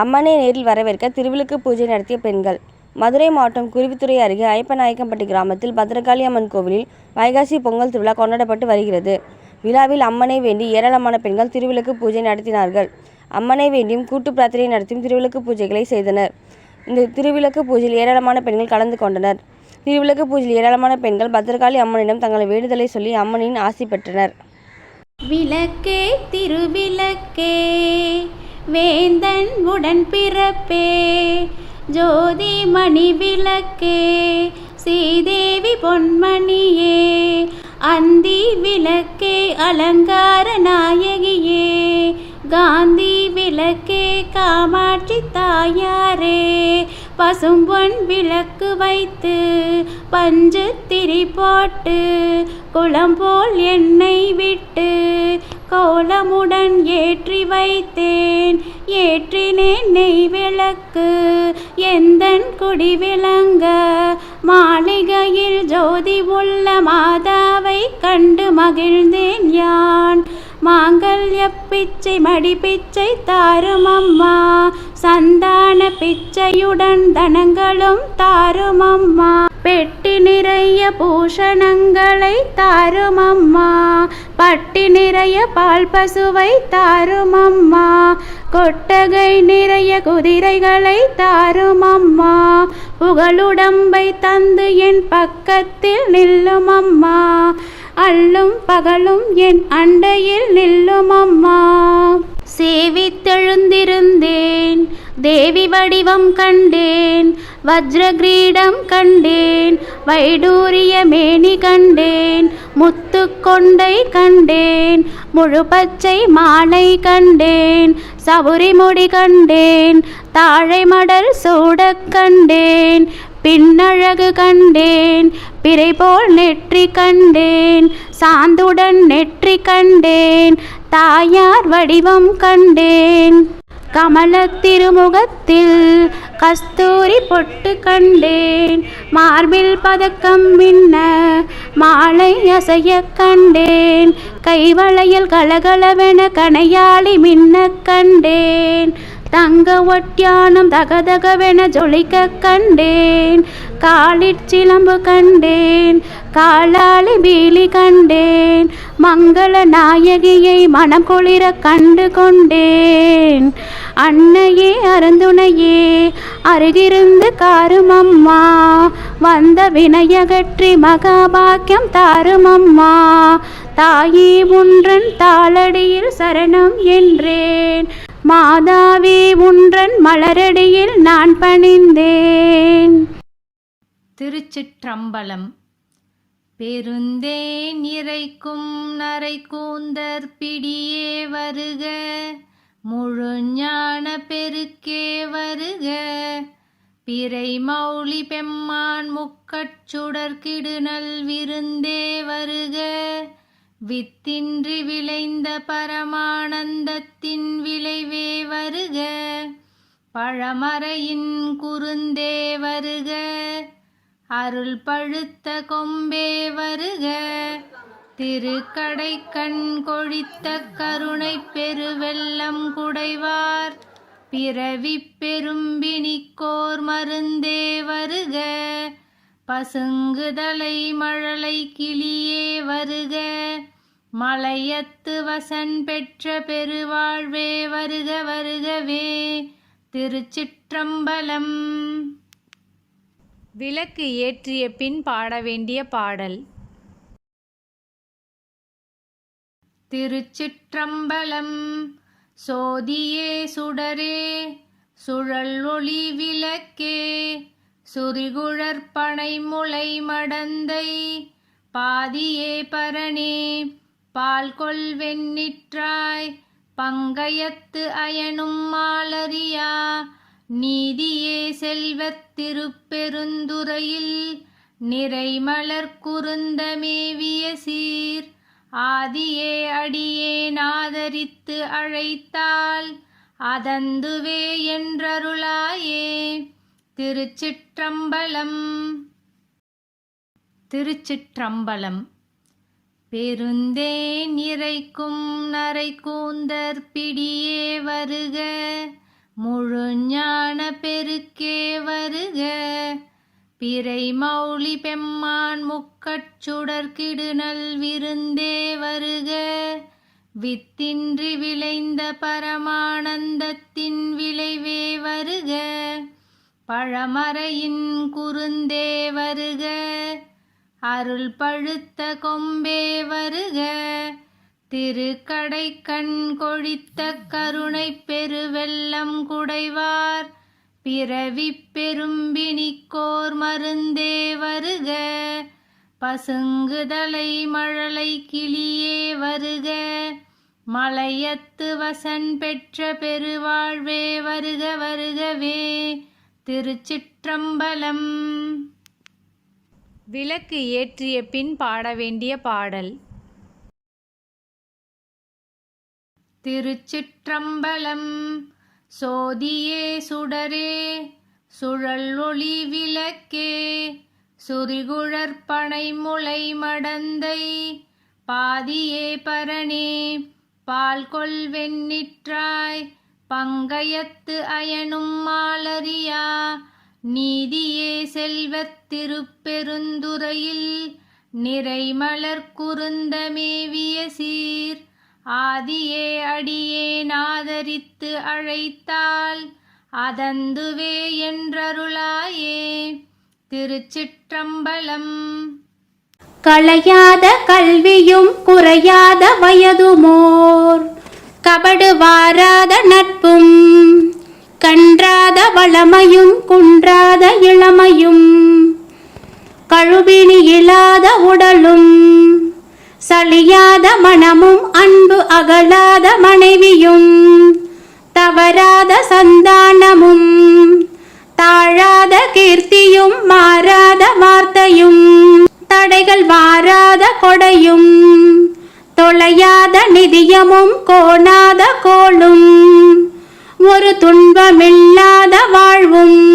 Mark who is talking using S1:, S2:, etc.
S1: அம்மனை நேரில் வரவேற்க திருவிளக்கு பூஜை நடத்திய பெண்கள். மதுரை மாவட்டம் குருவித்துறை அருகே ஐயப்பநாயக்கன்பட்டி கிராமத்தில் பத்ரகாளி அம்மன் கோவிலில் வைகாசி பொங்கல் திருவிழா கொண்டாடப்பட்டு வருகிறது. விழாவில் அம்மனை வேண்டி ஏராளமான பெண்கள் திருவிளக்கு பூஜை நடத்தினார்கள். அம்மனை வேண்டியும் கூட்டு பிரார்த்தனை நடத்தியும் திருவிளக்கு பூஜைகளை செய்தனர். இந்த திருவிளக்கு பூஜையில் ஏராளமான பெண்கள் கலந்து கொண்டனர். திருவிளக்கு பூஜையில் ஏராளமான பெண்கள் பத்ரகாளி அம்மனிடம் தங்கள் வேண்டுதலை சொல்லி அம்மனின் ஆசி பெற்றனர்.
S2: விளக்கே திருவிளக்கே. வேந்தன் உடன் பிறப்பே. ஜோதி மணி விளக்கே. ஸ்ரீதேவி பொன்மணியே. அந்தி விளக்கே அலங்கார நாயகியே. காந்தி விளக்கே காமாட்சி தாயாரே. பசும்பொன் விளக்கு வைத்து பஞ்சு திரி போட்டு குளம்போல் எண்ணெய் விட்டு கோலமுடன் ஏற்றி வைத்தேன். ஏற்றினேன் நெய் விளக்கு எந்தன் குடி விளங்க. மாளிகையில் ஜோதி உள்ள மாதாவை கண்டு மகிழ்ந்தேன் யான். மாங்கல்ய பிச்சை மடி பிச்சை தாரும் அம்மா. சந்தான பிச்சையுடன் தனங்களும் தாரும் அம்மா. பெட்டி நிறைய பூஷணங்களை தாரும் அம்மா பட்டி நிறைய பால் பசுவை தாரும் அம்மா கொட்டகை நிறைய குதிரைகளை தாரும் அம்மா புகழுடம்பை தந்து என் பக்கத்தில் நில்லும் அம்மா அல்லும் பகலும் என் அண்டையில் நில்லும் அம்மா சேவித்தெழுந்திருந்தேன். தேவி வடிவம் கண்டேன். வஜ்ரகிரீடம் கண்டேன். வைடூரிய மேனி கண்டேன். முத்து கொண்டை கண்டேன். முழு பச்சை மாலை கண்டேன். சவுரிமுடி கண்டேன். தாழை மடல் சூடக் கண்டேன். பின்னழகு கண்டேன் பிறை போல் நெற்றி கண்டேன் சாந்துடன் நெற்றி கண்டேன் தாயார் வடிவம் கண்டேன். கமல திருமுகத்தில் கஸ்தூரி பொட்டு கண்டேன் மார்பில் பதக்கம் மின்ன மாலை அசைய கண்டேன் கைவளையல் கலகலவென கனையாளி மின்ன கண்டேன். தங்க ஒட்டியானம் தகதகவென ஜொலிக்க கண்டேன். காலிற்சிலம்பு கண்டேன். காலாளி பீலி கண்டேன். மங்கள நாயகியை மனம் குளிர கண்டு கொண்டேன். அன்னையே அருந்துணையே அருகிருந்து காரும் அம்மா வந்த வினையகற்றி மகாபாக்கியம் தாரும் அம்மா தாயே ஒன்றன் தாளடியில் சரணம் என்றேன். மாதாவே உன்றன் மலரடியில் நான் பணிந்தேன்.
S3: திருச்சிற்றம்பலம். பெருந்தேன் இறைக்கும் நரை கூந்தற் பிடியே வருக. முழு ஞான பெருக்கே வருக. பிறை மௌலி பெம்மான் முக்கச்சுடர்கிடுநல் விருந்தே வருக. வித்தின்றி விளைந்த பரமானந்தத்தின் விளைவே வருக. பழமறையின் குறுந்தே வருக. அருள் பழுத்த கொம்பே வருக. திருக்கடை கண் கொழித்த கருணை பெருவெல்லம் குடைவார். பிறவி பெரும்பினிக்கோர் மருந்தே வருக. பசுங்குதலை மழலை கிளியே வருக. மலையத்து வசன் பெற்ற பெருவாழ்வே வருக வருகவே திருச்சிற்றம்பலம். விளக்கு ஏற்றிய பின் பாட வேண்டிய பாடல். திருச்சிற்றம்பலம். சோதியே சுடரே சுழல் ஒளி விளக்கே சுரிகுழற்பனை முளை மடந்தை பாதியே பரணே. பால் கொள் வெண்ணிற்றாய் பங்கயத்து அயனும் மாலரியா. நீதியே செல்வத் திருப்பெருந்துறையில் நிறைமலர் குருந்த மேவிய சீர். ஆதியே அடியே நாதரித்து அழைத்தால் அதந்துவே என்றருளாயே. திருச்சிற்றம்பலம் திருச்சிற்றம்பலம். பெருந்தேன் இறைக்கும் நரை கூந்தற் பிடியே வருக முழு ஞான பெருக்கே வருக. பிறை மௌலி பெம்மான் முக்கட்சுடர்கிடு கிடுநல் விருந்தே வருக வித்தின்றி விளைந்த பரமானந்தத்தின் விளைவே வருக. பழமறையின் குறுந்தே வருக அருள் பழுத்த கொம்பே வருக. திருக்கடை கண் கொழித்த கருணை பெருவெல்லம் குடைவார். பிறவி பெரும்பிணிக்கோர் மருந்தே வருக. பசுங்குதலை மழலை கிளியே வருக. மலையத்து வசன் பெற்ற பெருவாழ்வே வருக வருகவே. திருச்சிற்றம்பலம் விளக்கு ஏற்றிய பின் பாட வேண்டிய பாடல். திருச்சிற்றம்பலம் சோதியே சுடரே சுழல் ஒளி விளக்கே சுரிகுழற்பனை முளை மடந்தை பாதியே பரணே பால் கொள் வெண்ணிற்றாய் பங்கயத்து அயனும் மாலரியா நீதியே செல்வத் திருப்பெருந்துறையில் நிறைமலர் குருந்தமேவிய சீர். ஆதியே அடியே நாதரித்து அழைத்தால் அதந்துவே என்றருளாயே. திருச்சிற்றம்பலம்.
S2: களையாத கல்வியும் குறையாத வயதுமோர். கபடு வாராத நட்பும் கன்றாத வளமையும் குன்றாத இளமையும். கழுபிணி இல்லாத உடலும் சளியாத மனமும் அன்பு அகலாத மனைவியும் தவறாத சந்தானமும் தாழாத கீர்த்தியும் மாறாத வார்த்தையும் தடைகள் வாராத கொடையும் தொலையாத நிதியமும் கோணாத கோளும் ஒரு துன்பமில்லாத வாழ்வும்